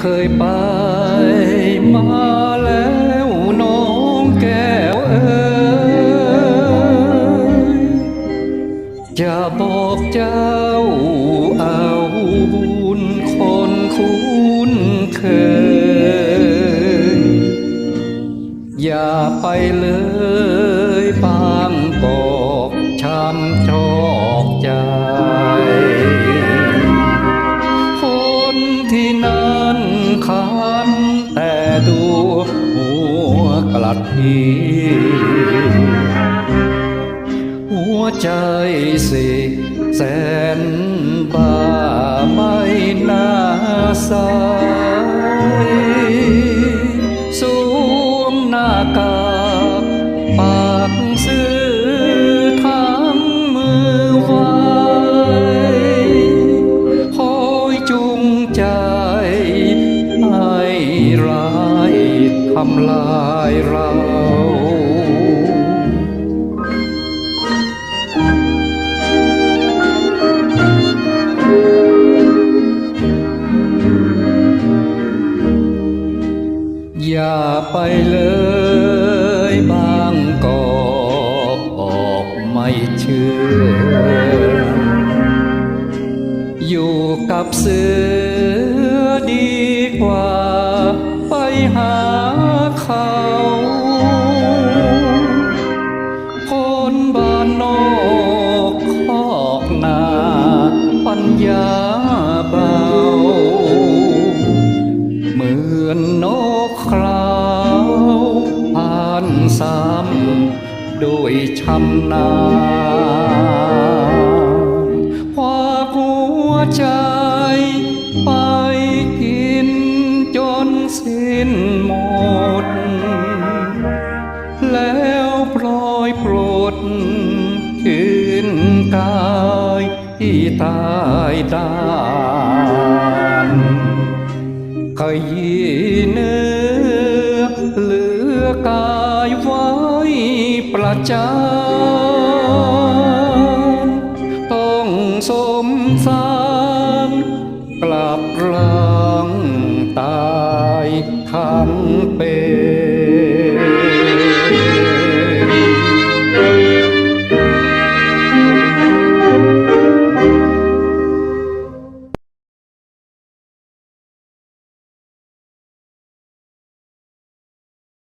เคยไปมาแล้วน้องแก้วเอ๋ยจะบอกเจ้าเอาบุญคนคุ้นเคย อย่าไปเลยบางกอกช้ำ คันแต่ดูหัวกลัดทีหัวใจสิแสน ทำลายเราอย่าไปเลยบางกอกออกไม่เชื่อ อยู่กับเสือดีกว่าไปหา เขาคนบ้านนอกคอกนาปัญญาเบา เหมือนนกคราวผ่านซ้ำโดยชำนาญควาหัวใจไปกินจนสิ้น ยปลดขึ้นกายที่ตายดานขยี้เนื้อเหลือกายไว้ประจานต้องสมสารกลับร่างตายขันเป็น